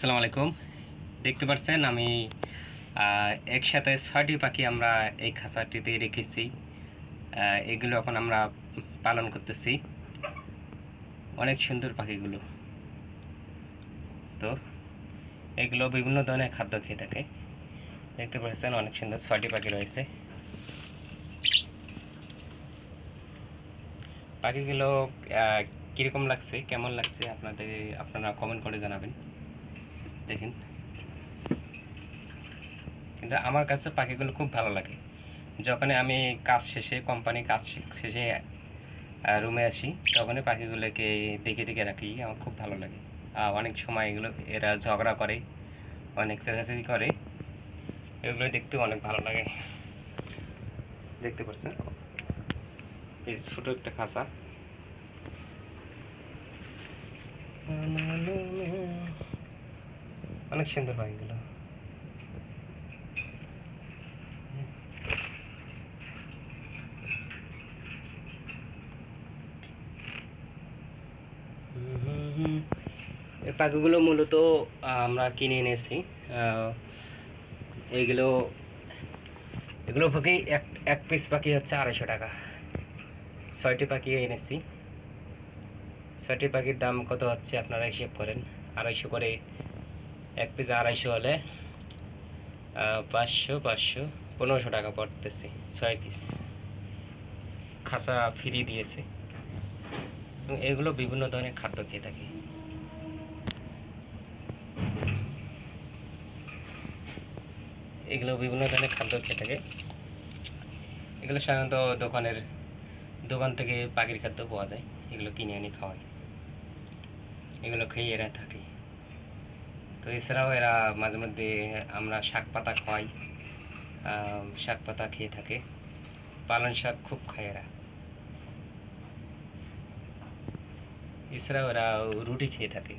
আসসালামু আলাইকুম। দেখতে পাচ্ছেন আমি একসাথে ছয়টি পাখি আমরা এই খাঁচাটিতে রেখেছি। এগুলো এখন আমরা পালন করতেছি। অনেক সুন্দর পাখিগুলো। তো, এগুলো বিভিন্ন ধরনের খাদ্য খেয়ে থাকে। দেখতে পাচ্ছেন অনেক সুন্দর ছয়টি পাখি রয়েছে। পাখিগুলো কীরকম লাগছে, কেমন লাগছে আপনাদের, আপনারা কমেন্ট করে জানাবেন। দেখেন। কিন্তু আমার কাছে পাখিগুলো খুব ভালো লাগে। যখন আমি কাজ শেষে কোম্পানি কাজ শেষে রুমে আসি, তখনই পাখিগুলোকে দেখে দেখে রাখি, আমার খুব ভালো লাগে। আর অনেক সময় এগুলো, এরা ঝগড়া করে, অনেক চেঁচাচেঁচি করে, এগুলো দেখতে অনেক ভালো লাগে। দেখতে পাচ্ছেন? এই ছোটো একটা খাঁচা। অনেক সুন্দর পাখিগুলো এই পাখিগুলো মূলত আমরা কিনে এনেছি। এইগুলো এগুলো পাখি এক এক পিস পাখি হচ্ছে আড়াইশো টাকা। ছয়টি পাখি এনেছি। ছয়টি পাখির দাম কত হচ্ছে আপনারা হিসেব করেন? আড়াইশো করে এক পিস আড়াইশো হলে পাঁচশো পাঁচশো, পনেরোশো টাকা পড়তেছে, ছয় পিস খাসা ফ্রি দিয়েছে। এগুলো বিভিন্ন ধরনের খাদ্য খেয়ে থাকে। এগুলো বিভিন্ন ধরনের খাদ্য খেয়ে থাকে। এগুলো সাধারণত দোকানের দোকান থেকে পাখির খাদ্য পাওয়া যায়। এগুলো কিনে আনি খাওয়াই এগুলো খেয়ে এরা থাকে। তো এছাড়াও এরা মাঝে মধ্যে আমরা শাক পাতা আহ, শাক পাতা খেয়ে থাকে। পালং শাক খুব খায় এরা। এছাড়াও এরা রুটি খেয়ে থাকে।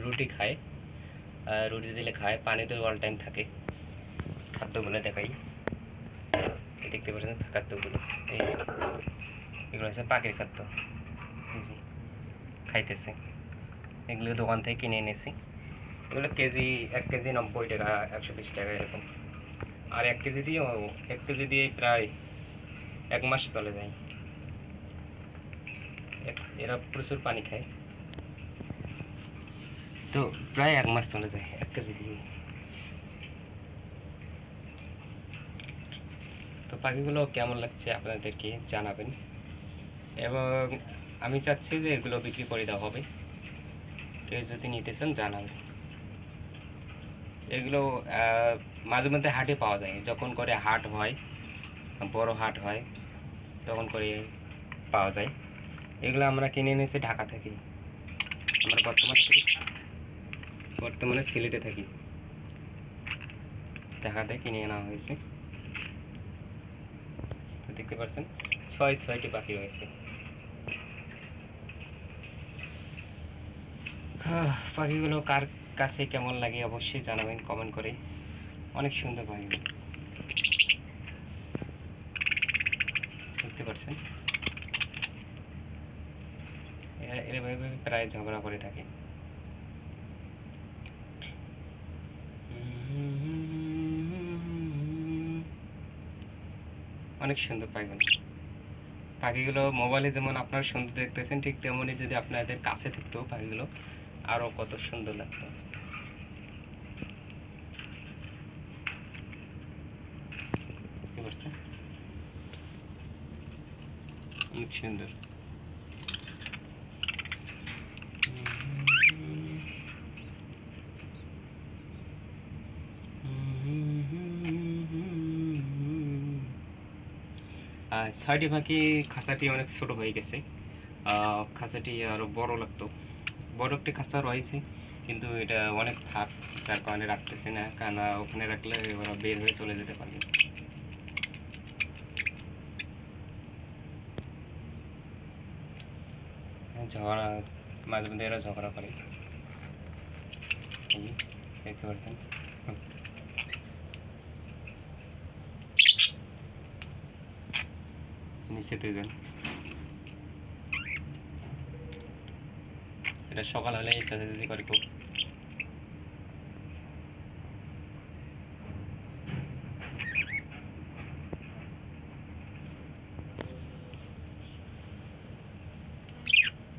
রুটি খায়। রুটি দিলে খায় পানিতে অল টাইম থাকে। খাদ্যগুলো দেখাই। দেখতে পাচ্ছেন খাদ্যগুলো। এই এগুলো হচ্ছে পাখির খাদ্য। খাইতেছে। এগুলো দোকান থেকে কিনে এনেছি। এগুলো কেজি, এক কেজি নব্বই টাকা, একশো বিশ টাকা এরকম। আর এক কেজি দিয়ে এক কেজি দিয়ে প্রায় এক মাস চলে যায়। এরা প্রচুর পানি খায়। তো প্রায় এক মাস চলে যায় এক কেজি দিয়ে। তো পাখিগুলো কেমন লাগছে আপনাদেরকে জানাবেন। এবং আমি চাচ্ছি যে এগুলো বিক্রি করে দেওয়া হবে। কেউ যদি নিতে চান জানাবেন এগুলো মাঝে মধ্যে হাটে পাওয়া যায়। যখন করে হাট হয়, বড় হাট হয়, তখন করে পাওয়া যায়। এগুলো আমরা কিনে এনেছি ঢাকা থেকে। আমরা বর্তমানে বর্তমানে সিলেটে থাকি। ঢাকাতে কিনে আনা হয়েছে। দেখতে পাচ্ছেন, ছয় ছয়টি পাখি রয়েছে। পাখিগুলো কার কাছে কেমন লাগে অবশ্যই জানাবেন কমেন্ট করে। অনেক সুন্দর পাখিগুলো। দেখতে পাচ্ছেন? প্রায় ঝগড়া করে থাকে। অনেক সুন্দর পাখিগুলো। পাখিগুলো মোবাইলে যেমন আপনারা সুন্দর দেখতেছেন, ঠিক তেমনই যদি আপনাদের কাছে থাকতো পাখিগুলো আরও কত সুন্দর লাগতো অনেক সুন্দর। আর ছয়টি পাখি খাঁচাটি অনেক ছোট হয়ে গেছে। খাঁচাটি আরও বড় লাগতো। বড় একটি খাঁচা রয়েছে, কিন্তু এটা অনেক ফাঁক যার কারণে রাখতেছে না, কারণ ওখানে রাখলে ওরা বের হয়ে চলে যেতে পারবে। ঝগড়া, মাঝে মধ্যে এরা ঝগড়া করে। দেখতে পাচ্ছেন? নিচে দুজন। এটা সকাল হলে এক্সারসাইজ করে খুব।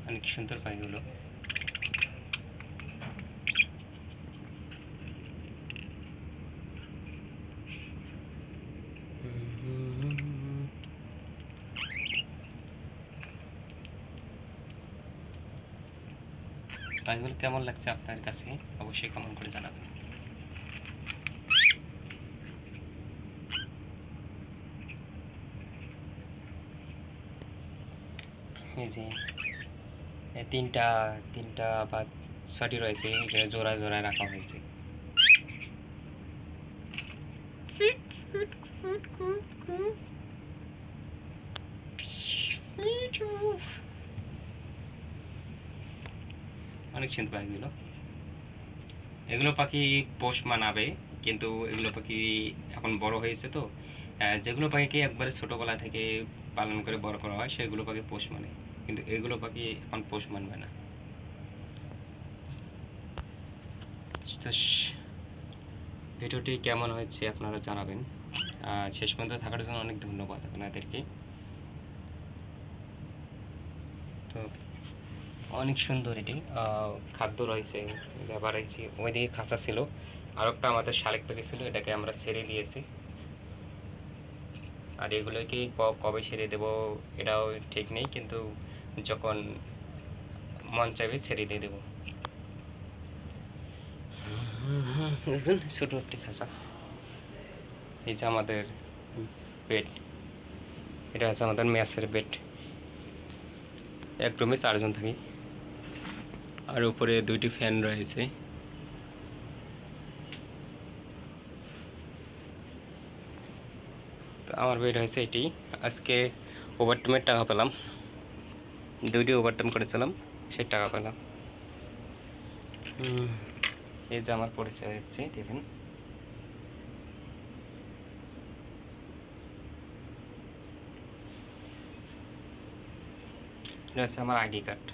অনেক সুন্দর পাখিগুলো। পাখিগুলো কেমন লাগছে আপনার কাছে অবশ্যই কমেন্ট করে জানাবেন যে তিনটা তিনটা বা ছয়টি রয়েছে এখানে জোড়া জোড়া রাখা হয়েছে অনেক সুন্দর পাখিগুলো এগুলো। পাখি পোষ মানাবে, কিন্তু এগুলো পাখি এখন বড় হয়েছে তো। যেগুলো পাখিকে একবারে ছোটোবেলা থেকে পালন করে বড় করা হয়, সেগুলো পাখি পোষ মানে। কিন্তু এগুলো পাখি এখন পোষ মানবে না। ভিডিওটি কেমন হয়েছে আপনারা জানাবেন। শেষ পর্যন্ত থাকার জন্য অনেক ধন্যবাদ আপনাদেরকে তো অনেক সুন্দর এটি। খাদ্য রয়েছে রয়েছে, ওইদিকে খাঁচা ছিল। আর একটা আমাদের শালিক পাখি ছিল, এটাকে আমরা ছেড়ে দিয়েছি। আর এগুলোকে কবে ছেড়ে দেব এটাও ঠিক নেই, কিন্তু যখন মন চাইবে ছেড়ে দিয়ে দেবো। দেখুন, ছোটো একটি খাঁচা। এই যে আমাদের বেড, এটা হচ্ছে আমাদের ম্যাসের বেড। এক রুমে চারজন থাকি। আর উপরে দুইটি ফ্যান রয়েছে। তো আমার বেড হয়েছে এটি। আজকে ওভারটাইমের টাকা পেলাম। দুইটি ওভারটাইম করেছিলাম, সেই টাকা পেলাম। এই যে আমার পরিচয় হচ্ছে দেখুন। এটা হচ্ছে আমার আইডি কার্ড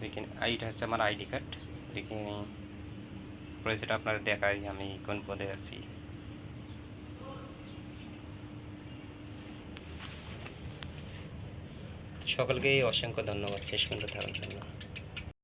দেখেন এইটা হচ্ছে আমার আইডি কার্ড। দেখে পরিচয়টা আপনারা দেখাই, আমি কোন পদে আছি। সকলকেই অসংখ্য ধন্যবাদ শেষ পর্যন্ত থাকার জন্য।